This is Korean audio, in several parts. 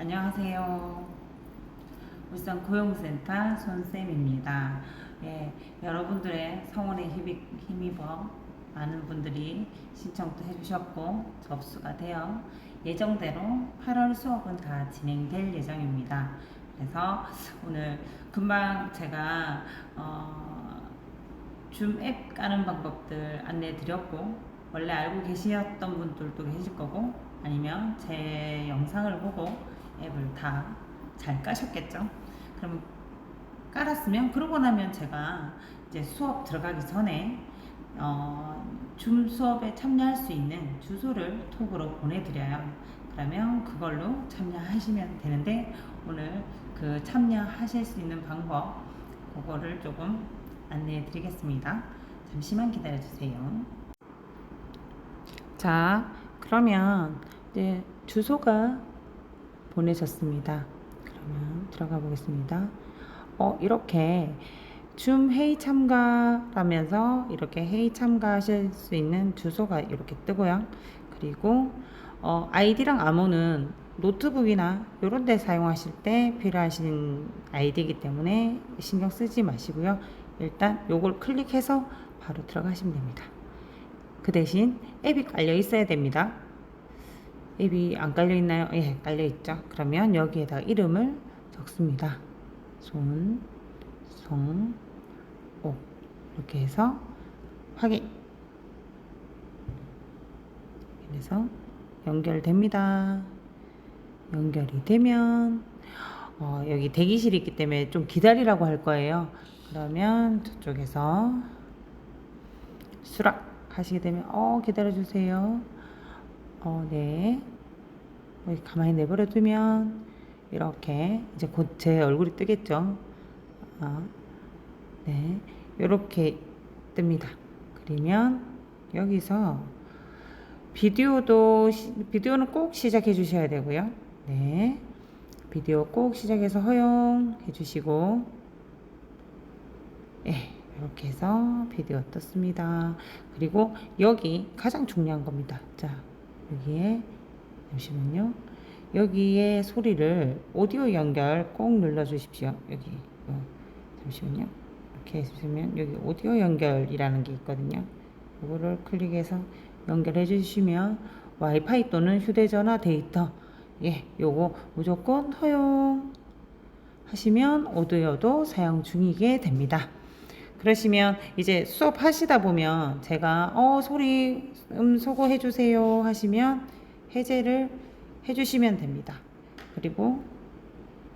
안녕하세요. 울산 고용센터 손쌤입니다. 예, 여러분들의 성원에 힘입, 힘입어 많은 분들이 신청도 해주셨고 접수가 되어 예정대로 8월 수업은 다 진행될 예정입니다. 그래서 오늘 금방 제가 어, 줌앱 까는 방법들 안내해 드렸고 원래 알고 계셨던 분들도 계실 거고 아니면 제 영상을 보고 앱을 다 잘 까셨겠죠. 그럼 깔았으면 그러고 나면 제가 이제 수업 들어가기 전에 어, 줌 수업에 참여할 수 있는 주소를 톡으로 보내드려요. 그러면 그걸로 참여하시면 되는데 오늘 그 참여하실 수 있는 방법 그거를 조금 안내해 드리겠습니다. 잠시만 기다려 주세요. 자, 그러면 이제 주소가 보내졌습니다. 그러면 들어가 보겠습니다. 어, 이렇게 줌 회의 참가라면서 이렇게 회의 참가하실 수 있는 주소가 이렇게 뜨고요. 그리고 어, 아이디랑 암호는 노트북이나 이런 데 사용하실 때 필요하신 아이디이기 때문에 신경 쓰지 마시고요. 일단 요걸 클릭해서 바로 들어가시면 됩니다. 그 대신 앱이 깔려 있어야 됩니다. 앱이 안 깔려 있나요? 예, 깔려 있죠. 그러면 여기에다 이름을 적습니다. 손, 성, 옥 이렇게 해서 확인. 그래서 연결됩니다. 연결이 되면 어, 여기 대기실이 있기 때문에 좀 기다리라고 할 거예요. 그러면 저쪽에서 수락 하시게 되면 어 기다려 주세요. 어 네. 가만히 내버려 두면 이렇게 이제 곧 제 얼굴이 뜨겠죠. 아, 네. 이렇게 뜹니다. 그러면 여기서 비디오도 시- 비디오는 꼭 시작해 주셔야 되고요. 네. 비디오 꼭 시작해서 허용해 주시고 예, 이렇게 해서 비디오 떴습니다. 그리고 여기 가장 중요한 겁니다. 자, 여기에 잠시만요. 여기에 소리를 오디오 연결 꼭 눌러 주십시오. 여기 어, 잠시만요. 이렇게 해주시면 여기 오디오 연결이라는 게 있거든요. 이거를 클릭해서 연결해 주시면 와이파이 또는 휴대전화 데이터 예, 요거 무조건 허용 하시면 오디오도 사용 중이게 됩니다. 그러시면 이제 수업 하시다 보면 제가 어 소리 음 소거 해주세요 하시면 해제를 해 주시면 됩니다. 그리고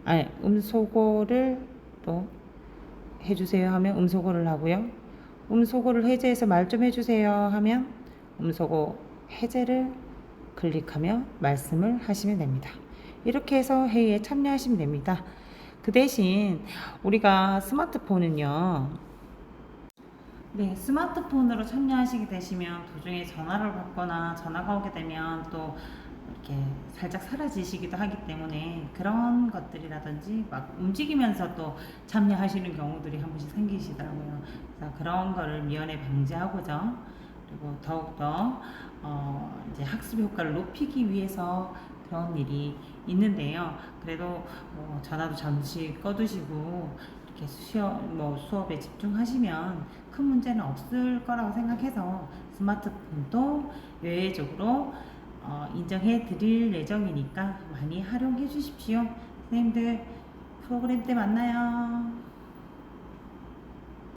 아니 음소거를 또 해주세요 하면 음소거를 하고요. 음소거를 해제해서 말 좀 해주세요 하면 음소거 해제를 클릭하며 말씀을 하시면 됩니다. 이렇게 해서 회의에 참여하시면 됩니다. 그 대신 우리가 스마트폰은요. 네, 스마트폰으로 참여하시게 되시면 도중에 전화를 받거나 전화가 오게 되면 또 이렇게 살짝 사라지시기도 하기 때문에 그런 것들이라든지 막 움직이면서 또 참여하시는 경우들이 한 번씩 생기시더라고요. 그래서 그런 거를 미연에 방지하고자 그리고 더욱더 어 이제 학습 효과를 높이기 위해서 그런 일이 있는데요. 그래도 뭐 전화도 잠시 꺼두시고 이렇게 수업, 뭐 수업에 집중하시면 큰 문제는 없을 거라고 생각해서 스마트폰도 외외적으로 어, 인정해 드릴 예정이니까 많이 활용해 주십시오. 선생님들 프로그램 때 만나요.